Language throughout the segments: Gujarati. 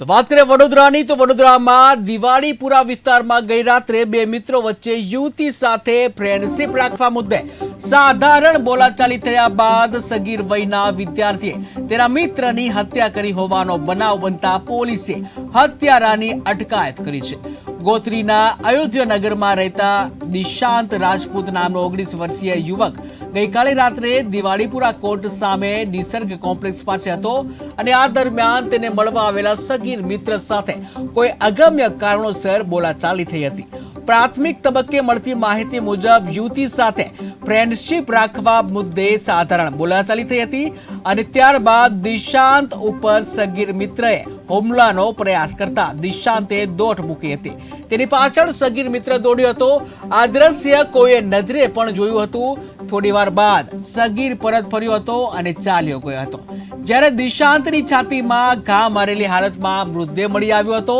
તો વાત કરીએ વડોદરાની, તો વડોદરામાં દિવાળીપુરા વિસ્તારમાં ગઈ રાત્રે બે મિત્રો વચ્ચે યુવતી સાથે ફ્રેન્ડશિપ રાખવા મુદ્દે સાધારણ બોલાચાલી થયા બાદ સગીર વયના વિદ્યાર્થીએ તેના મિત્રની હત્યા કરી હોવાનો બનાવ બનતા પોલીસે હત્યારાની અટકાયત કરી છે. ગોત્રીના અયોધ્યાનગરમાં રહેતા દિશાંત રાજપૂત નામનો ઓગણીસ વર્ષીય યુવક ગઈકાલે રાત્રે દિવાળીપુરા કોર્ટ સામે નિસર્ગ કોમ્પ્લેક્સ પાસે હતો અને આ દરમિયાન તેને મળવા આવેલા સગીર મિત્ર સાથે કોઈ અગમ્ય કારણોસર બોલાચાલી થઈ હતી. પ્રાથમિક તબક્કે મળતી માહિતી મુજબ યુવતી સાથે ફ્રેન્ડશિપ રાખવા મુદ્દે સાધારણ બોલાચાલી થઈ હતી અને ત્યારબાદ દિશાંત ઉપર સગીર મિત્રએ હુમલાનો પ્રયાસ કરતા દિશાંતે દોટ મૂકી હતી. તેની પાછળ સગીર મિત્ર દોડ્યો હતો. આ દ્રશ્ય કોઈએ નજરે પણ જોયું હતું. થોડીવાર બાદ સગીર પરત ફર્યો હતો અને ચાલ્યો ગયો હતો. જ્યારે દિશાંતની છાતીમાં ઘા મારેલી હાલતમાં મૃતદેહ મળી આવ્યો હતો,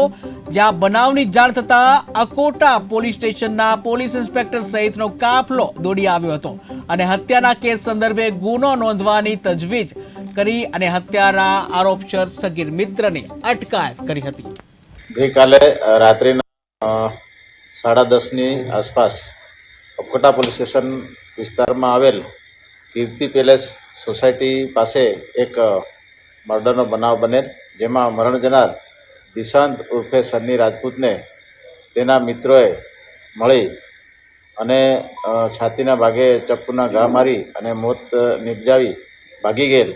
જ્યાં બનાવની જાણ થતા અકોટા પોલીસ સ્ટેશનના પોલીસ ઇન્સ્પેક્ટર સહિતનો કાફલો દોડી આવ્યો હતો અને હત્યાના કેસ સંદર્ભે ગુનો નોંધવાની તજવીજ કરી અને હત્યાના આરોપસર સગીર મિત્રની અટકાયત કરી હતી. ગઈકાલે રાત્રિના સાડા દસની આસપાસ અકોટા પોલીસ સ્ટેશન વિસ્તારમાં આવેલ કીર્તિ પેલેસ સોસાયટી પાસે એક મર્ડરનો બનાવ બનેલ, જેમાં મરણ જનાર દિશાંત ઉર્ફે સન્ની રાજપૂતને તેના મિત્રોએ મળી અને છાતીના ભાગે ચપ્પુના ઘા મારી અને મોત નિપજાવી ભાગી ગયેલ.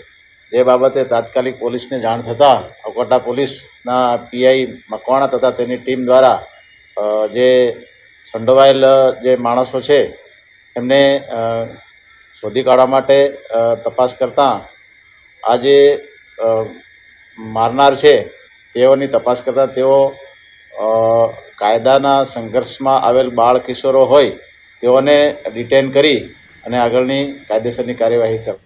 જે બાબતે તાત્કાલિક પોલીસને જાણ થતાં અકોટા પોલીસના પીઆઈ મકવાણા તથા તેની ટીમ દ્વારા જે સંડોવાયેલ જે માણસો છે, એમને શોધી કાઢવા માટે તપાસ કરતાં આ જે મારનાર છે, તેઓની તપાસ કરતાં તેઓ કાયદાના સંઘર્ષમાં આવેલ બાળ કિશોરો હોય, તેઓને ડિટેન કરી અને આગળની કાયદેસરની કાર્યવાહી કર